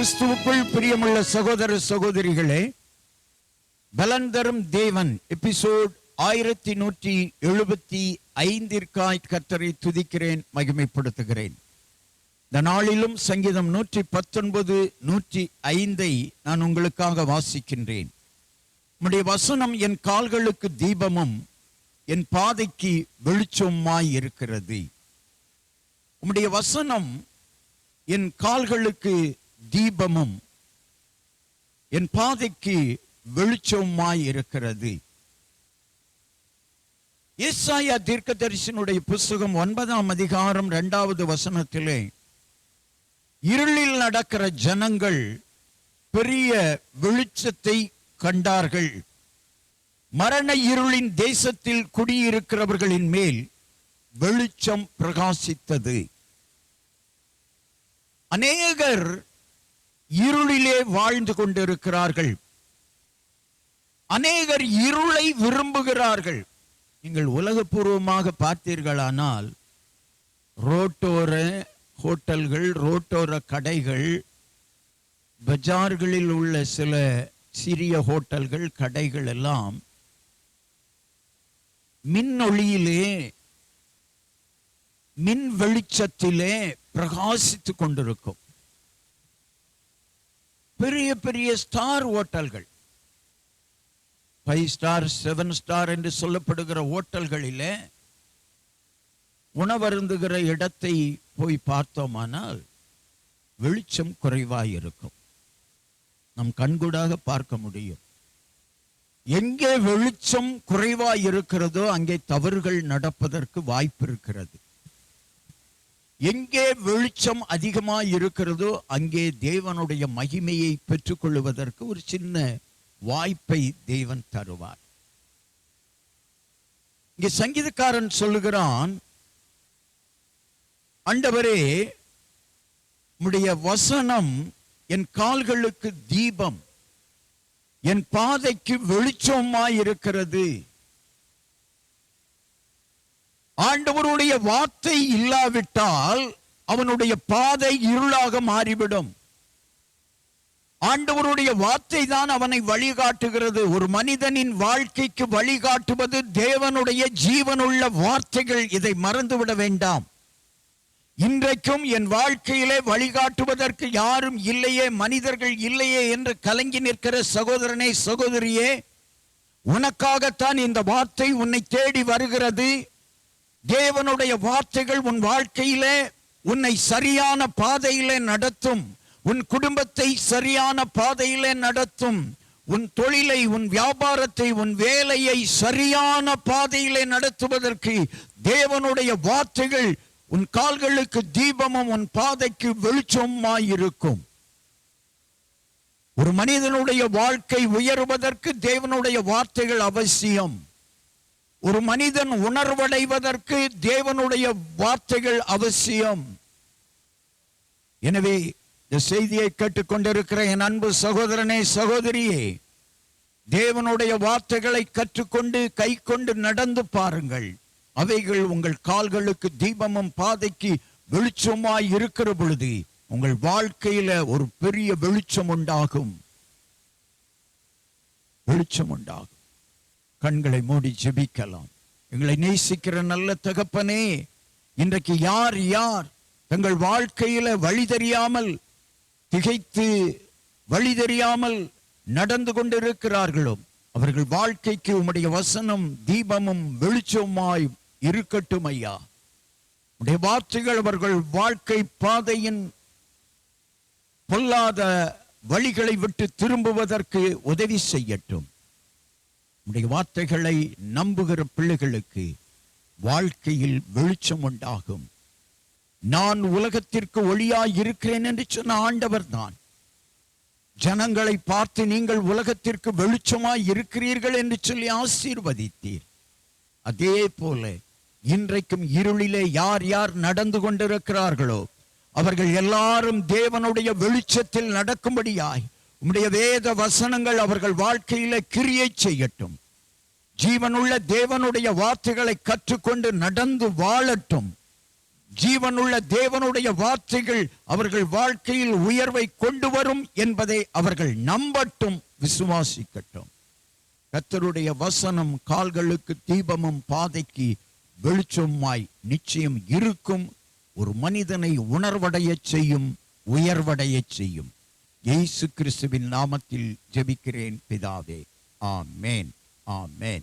கிறிஸ்துவுக்குள் பிரியமுள்ள சகோதர சகோதரிகளே பலன் தரும் தேவன். எபிசோட் ஆயிரத்தி நூற்றி எழுபத்தி ஐந்திற்காய் கத்தரை துதிக்கிறேன் மகிமைப்படுத்துகிறேன். இந்த நாளிலும் சங்கீதம் நூற்றி பத்தொன்பது நூற்றி ஐந்தை நான் உங்களுக்காக வாசிக்கின்றேன். உம்முடைய வசனம் என் கால்களுக்கு தீபமும் என் பாதைக்கு வெளிச்சமாய் இருக்கிறது. உம்முடைய வசனம் என் கால்களுக்கு தீபமும் என் பாதைக்கு வெளிச்சமாய் இருக்கிறது. ஏசாயா தீர்க்கதரிசனுடைய புஸ்தகம் ஒன்பதாம் அதிகாரம் இரண்டாவது வசனத்திலே இருளில் நடக்கிற ஜனங்கள் பெரிய வெளிச்சத்தை கண்டார்கள். மரண இருளின் தேசத்தில் குடியிருக்கிறவர்களின் மேல் வெளிச்சம் பிரகாசித்தது. அநேகர் இருளிலே வாழ்ந்து கொண்டிருக்கிறார்கள். அநேகர் இருளை விரும்புகிறார்கள். நீங்கள் உலகபூர்வமாக பார்த்தீர்களானால் ரோட்டோர ஹோட்டல்கள் ரோட்டோர கடைகள் பஜார்களில் உள்ள சில சிறிய ஹோட்டல்கள் கடைகள் எல்லாம் மின் ஒளியிலே மின் வெளிச்சத்திலே பிரகாசித்து கொண்டிருக்கும். பெரிய பெரிய ஸ்டார் ஓட்டல்கள். ஃபைவ் ஸ்டார் செவன் ஸ்டார் என்று சொல்லப்படுகிற ஓட்டல்களிலே உணவருந்துகிற இடத்தை போய் பார்த்தோமானால் வெளிச்சம் குறைவாயிருக்கும். நம் கண்கூடாக பார்க்க முடியும். எங்கே வெளிச்சம் குறைவாக இருக்கிறதோ அங்கே தவறுகள் நடப்பதற்கு வாய்ப்பு இருக்கிறது. எங்கே வெளிச்சம் அதிகமாக இருக்கிறதோ அங்கே தேவனுடைய மகிமையை பெற்றுக்கொள்வதற்கு ஒரு சின்ன வாய்ப்பை தேவன் தருவார். இங்கே சங்கீதக்காரன் சொல்லுகிறான் அண்டவரே உடைய வசனம் என் கால்களுக்கு தீபம் என் பாதைக்கு வெளிச்சமாய் இருக்கிறது ஆண்டவருடைய வார்த்தை இல்லாவிட்டால் அவனுடைய பாதை இருளாக மாறிவிடும். ஆண்டவருடைய வார்த்தை தான் அவனை வழிகாட்டுகிறது. ஒரு மனிதனின் வாழ்க்கைக்கு வழிகாட்டுவது தேவனுடைய ஜீவனுள்ள வார்த்தைகள். இதை மறந்துவிட வேண்டாம். இன்றைக்கும் என் வாழ்க்கையிலே வழிகாட்டுவதற்கு யாரும் இல்லையே மனிதர்கள் இல்லையே என்று கலங்கி நிற்கிற சகோதரனே சகோதரியே உனக்காகத்தான் இந்த வார்த்தை உன்னை தேடி வருகிறது. தேவனுடைய வார்த்தைகள் உன் வாழ்க்கையிலே உன்னை சரியான பாதையிலே நடத்தும். உன் குடும்பத்தை சரியான பாதையிலே நடத்தும். உன் தொழிலை உன் வியாபாரத்தை உன் வேலையை சரியான பாதையிலே நடத்துவதற்கு தேவனுடைய வார்த்தைகள் உன் கால்களுக்கு தீபமும் உன் பாதைக்கு வெளிச்சமாயிருக்கும். ஒரு மனிதனுடைய வாழ்க்கை உயருவதற்கு தேவனுடைய வார்த்தைகள் அவசியம். ஒரு மனிதன் உணர்வடைவதற்கு தேவனுடைய வார்த்தைகள் அவசியம். எனவே இந்த செய்தியை கேட்டுக்கொண்டிருக்கிற என் அன்பு சகோதரனே சகோதரியே தேவனுடைய வார்த்தைகளை கற்றுக்கொண்டு கை கொண்டு நடந்து பாருங்கள். அவைகள் உங்கள் கால்களுக்கு தீபமும் பாதைக்கு வெளிச்சமாய் இருக்கிற பொழுது உங்கள் வாழ்க்கையில ஒரு பெரிய வெளிச்சம் உண்டாகும். வெளிச்சம் உண்டாகும். கண்களை மூடி ஜெபிக்கலாம். எங்களை நேசிக்கிற நல்ல தகப்பனே இன்றைக்கு யார் யார் தங்கள் வாழ்க்கையில வழி தெரியாமல் திகைத்து வழி தெரியாமல் நடந்து கொண்டிருக்கிறார்களோ அவர்கள் வாழ்க்கைக்கு உம்முடைய வசனம் தீபமும் வெளிச்சமாய் இருக்கட்டும் ஐயா உடைய வார்த்தைகள் அவர்கள் வாழ்க்கை பாதையின் பொல்லாத வழிகளை விட்டு திரும்புவதற்கு உதவி செய்யட்டும். உடைய வார்த்தைகளை நம்புகிற பிள்ளைகளுக்கு வாழ்க்கையில் வெளிச்சம் உண்டாகும். நான் உலகத்திற்கு ஒளியாய் இருக்கிறேன் என்று சொன்ன ஆண்டவர் தான். ஜனங்களை பார்த்து நீங்கள் உலகத்திற்கு வெளிச்சமாய் இருக்கிறீர்கள் என்று சொல்லி ஆசீர்வதித்தீர். அதே போல இன்றைக்கும் இருளிலே யார் யார் நடந்து கொண்டிருக்கிறார்களோ அவர்கள் எல்லாரும் தேவனுடைய வெளிச்சத்தில் நடக்கும்படியாய் உம்முடைய வேத வசனங்கள் அவர்கள் வாழ்க்கையில கிரியை செய்யட்டும். ஜீவனுள்ள தேவனுடைய வார்த்தைகளை கற்றுக்கொண்டு நடந்து வாழட்டும். ஜீவனுள்ள தேவனுடைய வார்த்தைகள் அவர்கள் வாழ்க்கையில் உயர்வை கொண்டு வரும் என்பதை அவர்கள் நம்பட்டும் விசுவாசிக்கட்டும். கத்தருடைய வசனம் கால்களுக்கு தீபமும் பாதைக்கு வெளிச்சமாய் நிச்சயம் இருக்கும். ஒரு மனிதனை உணர்வடைய செய்யும் உயர்வடைய செய்யும். இயேசு கிறிஸ்துவின் நாமத்தில் ஜெபிக்கிறேன் பிதாவே. ஆமேன். ஆமேன்.